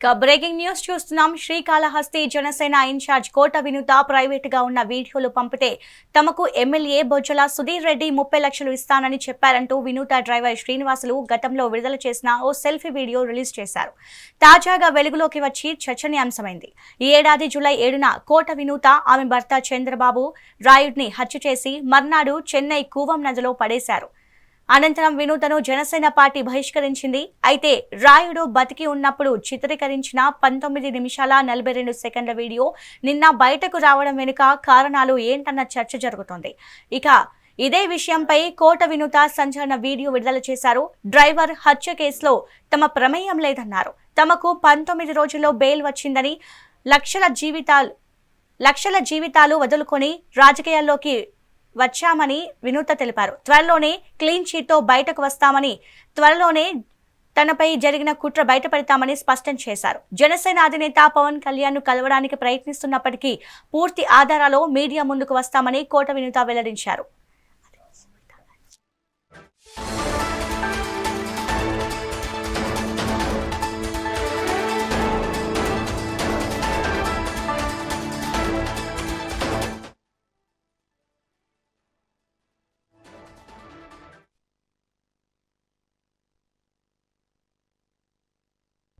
ఇక breaking news చూస్తున్నాం. Srikalahasti Janasena incharge కోట వినుత ప్రైవేట్గా ఉన్న వీడియోలు పంపితే తమకు ఎమ్మెల్యే బొజ్జల సుధీర్ రెడ్డి ముప్పై లక్షలు ఇస్తానని చెప్పారంటూ వినూత డ్రైవర్ శ్రీనివాసులు గతంలో విడుదల చేసిన ఓ సెల్ఫీ వీడియో రిలీజ్ చేశారు. తాజాగా వెలుగులోకి వచ్చి చర్చనీయాంశమైంది. ఈ ఏడాది జూలై ఏడున కోట వినూత ఆమె భర్త చంద్రబాబు రాయుడిని హత్య చేసి మర్నాడు చెన్నై కూవం నదిలో పడేశారు. అనంతరం వినూతను జనసేన పార్టీ బహిష్కరించింది. అయితే రాయుడు బతికి ఉన్నప్పుడు చిత్రీకరించిన పంతొమ్మిది నిమిషాల నలభై రెండు సెకండ్ల వీడియో నిన్న బయటకు రావడం వెనుక కారణాలు ఏంటన్న చర్చ జరుగుతోంది. ఇక ఇదే విషయంపై కోట వినూత సంచలన వీడియో విడుదల చేశారు. డ్రైవర్ హత్య కేసులో తమ ప్రమేయం లేదన్నారు. తమకు పంతొమ్మిది రోజుల్లో బెయిల్ వచ్చిందని లక్షల జీవితాలు లక్షల జీవితాలు వదులుకొని రాజకీయాల్లోకి వచ్చామని వినూత తెలిపారు. త్వరలోనే క్లీన్ చీట్తో బయటకు వస్తామని త్వరలోనే తనపై జరిగిన కుట్ర బయటపడతామని స్పష్టం చేశారు. జనసేన అధినేత పవన్ కళ్యాణ్ కలవడానికి ప్రయత్నిస్తున్నప్పటికీ పూర్తి ఆధారాలు మీడియా ముందుకు వస్తామని కోట వినూత వెల్లడించారు.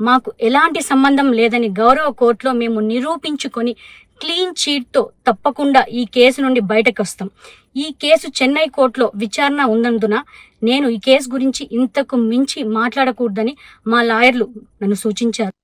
మాకు ఎలాంటి సంబంధం లేదని గౌరవ కోర్టులో మేము నిరూపించుకొని క్లీన్ చీట్తో తప్పకుండా ఈ కేసు నుండి బయటకు వస్తాం. ఈ కేసు చెన్నై కోర్టులో విచారణ ఉన్నందున నేను ఈ కేసు గురించి ఇంతకు మించి మాట్లాడకూడదని మా లాయర్లు నన్ను సూచించారు.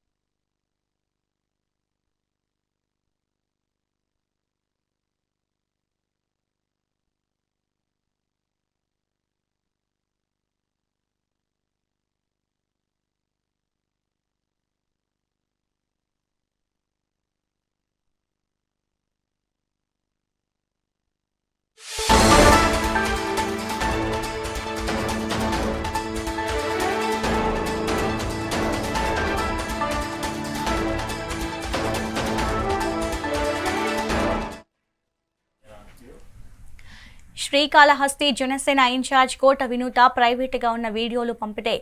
శ్రీకాళహస్తి జనసేన ఇన్ఛార్జ్ కోట వినూత ప్రైవేట్గా ఉన్న వీడియోలు పంపితే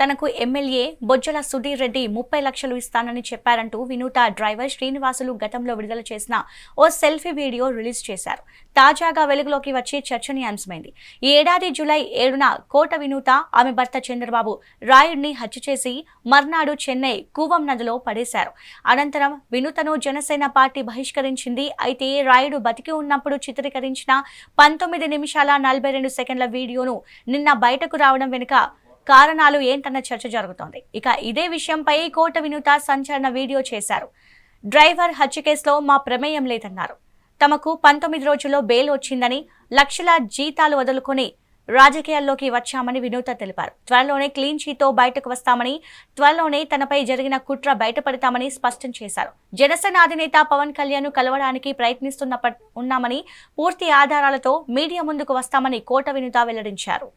తనకు ఎమ్మెల్యే బొజ్జల సుధీర్ రెడ్డి ముప్పై లక్షలు ఇస్తానని చెప్పారంటూ వినూత డ్రైవర్ శ్రీనివాసులు గతంలో విడుదల చేసిన ఓ సెల్ఫీ వీడియో రిలీజ్ చేశారు. తాజాగా వెలుగులోకి వచ్చి చర్చనీయాంశమైంది. ఈ ఏడాది జూలై ఏడున కోట వినూత ఆమె భర్త చంద్రబాబు రాయుడిని హత్య చేసి మర్నాడు చెన్నై కూవం నదిలో పడేశారు. అనంతరం వినూతను జనసేన పార్టీ బహిష్కరించింది. అయితే రాయుడు బతికి ఉన్నప్పుడు చిత్రీకరించిన పంతొమ్మిది నిమిషాల నలభై రెండు సెకండ్ల వీడియోను నిన్న బయటకు రావడం వెనుక కారణాలు ఏంటన్న చర్చ జరుగుతోంది. ఇక ఇదే విషయంపై కోట వినూత సంచలన వీడియో చేశారు. డ్రైవర్ హత్య కేసులో మా ప్రమేయం లేదన్నారు. తమకు పంతొమ్మిది రోజుల్లో బెయిల్ వచ్చిందని లక్షల జీతాలు వదులుకొని రాజకీయాల్లోకి వచ్చామని వినూత తెలిపారు. త్వరలోనే క్లీన్ చీతో బయటకు వస్తామని త్వరలోనే తనపై జరిగిన కుట్ర బయటపడతామని స్పష్టం చేశారు. జనసేన అధినేత పవన్ కళ్యాణ్ కలవడానికి ప్రయత్నిస్తున్న ఉన్నామని పూర్తి ఆధారాలతో మీడియా ముందుకు వస్తామని కోట వినుత వెల్లడించారు.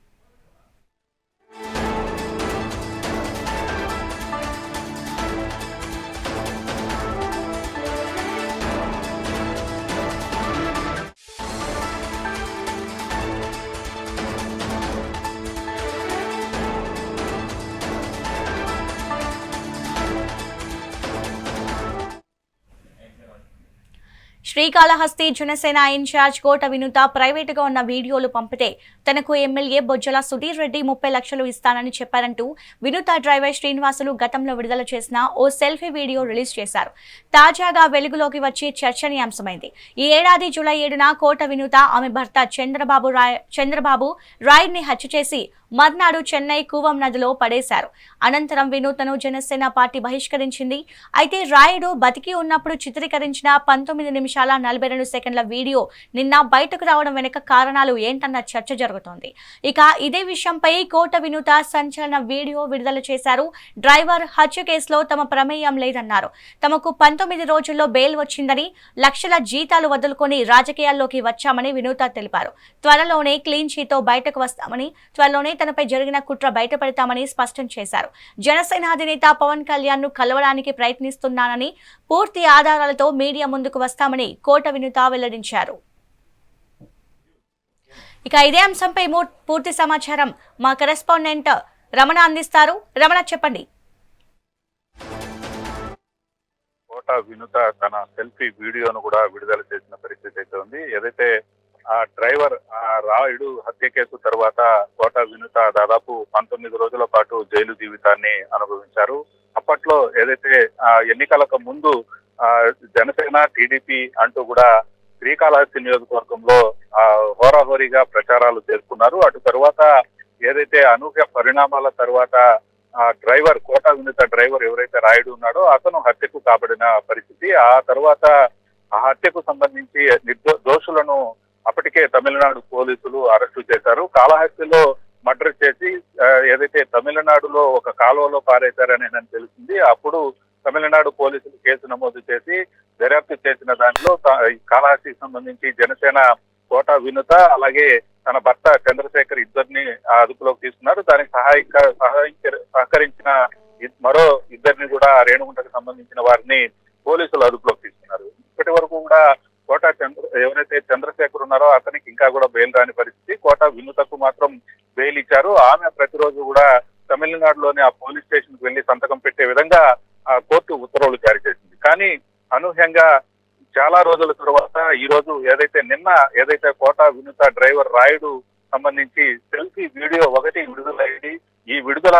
శ్రీకాళహస్తి జనసేన ఇన్ఛార్జ్ కోట వినుత ప్రైవేటుగా ఉన్న వీడియోలు పంపితే తనకు ఎమ్మెల్యే బొజ్జల సుధీర్ రెడ్డి ముప్పై లక్షలు ఇస్తానని చెప్పారంటూ వినుత డ్రైవర్ శ్రీనివాసులు గతంలో విడుదల చేసిన ఓ సెల్ఫీ వీడియో రిలీజ్ చేశారు. తాజాగా వెలుగులోకి వచ్చి చర్చనీయాంశమైంది. ఈ ఏడాది జూలై ఏడున కోట వినుత ఆమె భర్త చంద్రబాబు రాయ్ చంద్రబాబు రాయ్ని హత్య చేసి మర్నాడు చెన్నై కూవం నదిలో పడేశారు. అనంతరం వినూతను జనసేన పార్టీ బహిష్కరించింది. అయితే రాయుడు బతికి ఉన్నప్పుడు చిత్రీకరించిన పంతొమ్మిది నిమిషాలు నలభై రెండు సెకండ్ల వీడియో నిన్న బయటకు రావడం వెనుక కారణాలు ఏంటన్న చర్చ జరుగుతోంది. ఇక ఇదే విషయంపై కోట వినూత సంచలన వీడియో విడుదల చేశారు. డ్రైవర్ హత్య కేసులో తమ ప్రమేయం లేదన్నారు. తమకు పంతొమ్మిది రోజుల్లో బెయిల్ వచ్చిందని లక్షల జీతాలు వదులుకొని రాజకీయాల్లోకి వచ్చామని వినూత తెలిపారు. త్వరలోనే క్లీన్ చీతో బయటకు వస్తామని త్వరలోనే తనపై జరిగిన కుట్ర బయటపడతామని స్పష్టం చేశారు. జనసేన అధినేత పవన్ కళ్యాణ్ను కలవడానికి ప్రయత్నిస్తున్నానని పూర్తి ఆధారాలతో మీడియా ముందుకు వస్తామని కోట వినుత వెల్లడించారు. ఇక ఇదే అంశంపై మూ- పూర్తి సమాచారం మా కరెస్పాండెంట్ రమణ అందిస్తారు. రమణ చెప్పండి. కోట వినుత తన సెల్ఫీ వీడియోను కూడా విడుదల చేసిన పరిస్థితి అయితే ఉంది. ఏదైతే ఆ డ్రైవర్ ఆ రాయుడు హత్య కేసు తర్వాత కోట వినుత దాదాపు పంతొమ్మిది రోజుల పాటు జైలు జీవితాన్ని అనుభవించారు. అప్పట్లో ఏదైతే ఆ ఎన్నికలకు ముందు జనసేన టీడీపీ అంటూ కూడా శ్రీకాళహస్తి నియోజకవర్గంలో హోరాహోరీగా ప్రచారాలు చేసుకున్నారు అటు తర్వాత ఏదైతే అనూహ్య పరిణామాల తర్వాత ఆ డ్రైవర్ కోట వినిత డ్రైవర్ ఎవరైతే రాయుడు ఉన్నాడో అతను హత్యకు కాబడిన పరిస్థితి. ఆ తర్వాత ఆ హత్యకు సంబంధించి నిర్దో దోషులను అప్పటికే తమిళనాడు పోలీసులు అరెస్టు చేశారు. కాళహస్తిలో మర్డర్ చేసి ఏదైతే తమిళనాడులో ఒక కాలువలో పారేశారని నాకు తెలిసింది. అప్పుడు తమిళనాడు పోలీసులు కేసు నమోదు చేసి దర్యాప్తు చేసిన దాంట్లో కాళహస్తికి సంబంధించి జనసేన కోట వినుత అలాగే తన భర్త చంద్రశేఖర్ ఇద్దరిని అదుపులోకి తీసుకున్నారు. దానికి సహాయ సహకరించిన మరో ఇద్దరిని కూడా రేణుగుంటకు సంబంధించిన వారిని పోలీసులు అదుపులోకి తీసుకున్నారు. ఇప్పటి వరకు కూడా కోట చంద్ర ఎవరైతే చంద్రశేఖర్ ఉన్నారో అతనికి ఇంకా కూడా బెయిల్ రాని పరిస్థితి. కోట వినుతకు మాత్రం బెయిల్ ఇచ్చారు. ఆమె ప్రతిరోజు కూడా తమిళనాడులోని ఆ పోలీస్ స్టేషన్కు వెళ్ళి సంతకం పెట్టే విధంగా కోర్టు ఉత్తర్వులు జారీ చేసింది. కానీ అనూహ్యంగా చాలా రోజుల తర్వాత ఈ రోజు ఏదైతే నిన్న ఏదైతే కోట వినుత డ్రైవర్ రాయుడు సంబంధించి సెల్ఫీ వీడియో ఒకటి విడుదలైంది ఈ విడుదల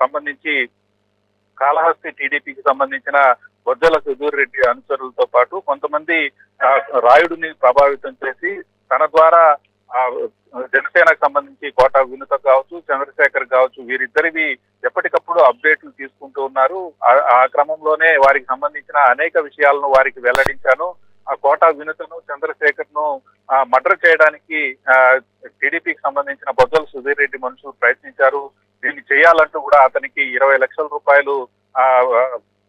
సంబంధించి కాళహస్తి టీడీపీకి సంబంధించిన బొజ్జల సుధీర్ రెడ్డి అనుచరులతో పాటు కొంతమంది రాయుడిని ప్రభావితం చేసి తన ద్వారా ఆ, జనసేనకు సంబంధించి కోట వినుత కావచ్చు చంద్రశేఖర్ కావచ్చు వీరిద్దరివి ఎప్పటికప్పుడు అప్డేట్లు తీసుకుంటూ ఉన్నారు. ఆ- క్రమంలోనే వారికి సంబంధించిన అనేక విషయాలను వారికి వెల్లడించాను. ఆ కోట వినుతను చంద్రశేఖర్ను మర్డర్ చేయడానికి టీడీపీకి సంబంధించిన బొజ్జల సుధీర్ రెడ్డి మనుషులు ప్రయత్నించారు. దీన్ని చేయాలంటూ కూడా అతనికి ఇరవై లక్షల రూపాయలు ఆ,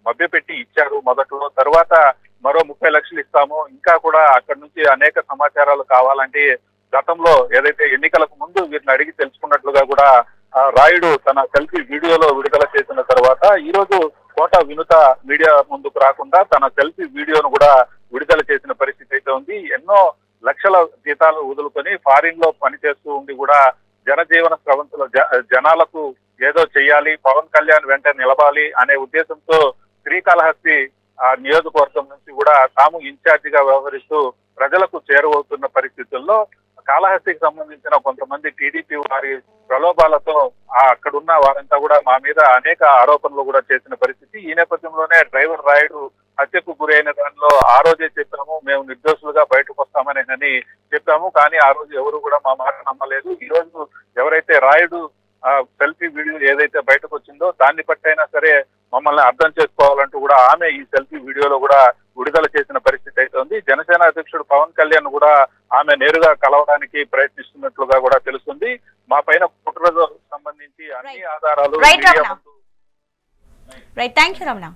మభ్యపెట్టి ఇచ్చారు మొదట్లో. తర్వాత మరో ముప్పై లక్షలు ఇస్తాము. ఇంకా కూడా అక్కడి నుంచి అనేక సమాచారాలు కావాలంటే గతంలో ఏదైతే ఎన్నికలకు ముందు వీరిని అడిగి తెలుసుకున్నట్లుగా కూడా రాయుడు తన సెల్ఫీ వీడియోలో విడుదల చేసిన తర్వాత ఈ రోజు కోట వినుత మీడియా ముందుకు రాకుండా తన సెల్ఫీ వీడియోను కూడా విడుదల చేసిన పరిస్థితి అయితే ఉంది. ఎన్నో లక్షల జీతాలు వదులుకొని ఫారిన్లో పనిచేస్తూ ఉండి కూడా జనజీవన స్రవంతుల జ- జనాలకు ఏదో చేయాలి పవన్ కళ్యాణ్ వెంట నిలబాలి అనే ఉద్దేశంతో శ్రీకాళహస్తి ఆ నియోజకవర్గం నుంచి కూడా తాము ఇన్ఛార్జిగా వ్యవహరిస్తూ ప్రజలకు చేరువవుతున్న పరిస్థితుల్లో కాళహస్తికి సంబంధించిన కొంతమంది టీడీపీ వారి ప్రలోభాలతో అక్కడున్న వారంతా కూడా మా మీద అనేక ఆరోపణలు కూడా చేసిన పరిస్థితి. ఈ నేపథ్యంలోనే డ్రైవర్ రాయుడు హత్యకు గురైన దానిలో ఆ రోజే చెప్పాము మేము నిర్దోషులుగా బయటకు వస్తామని అని చెప్పాము. కానీ ఆ రోజు ఎవరు కూడా మా మాట నమ్మలేదు. ఈ రోజు ఎవరైతే రాయుడు సెల్ఫీ వీడియో ఏదైతే బయటకు వచ్చిందో దాన్ని బట్టైనా సరే మమ్మల్ని అర్థం చేసుకోవాలంటూ కూడా ఆమె ఈ సెల్ఫీ వీడియోలో కూడా విడుదల చేసిన పరిస్థితి అయితే ఉంది. జనసేన అధ్యక్షుడు పవన్ కళ్యాణ్ కూడా ఆమె నేరుగా కలవడానికి ప్రయత్నిస్తున్నట్లుగా కూడా తెలుస్తుంది. మా పైన సంబంధించి అన్ని ఆధారాలు రైట్ థ్యాంక్ యూ రమణ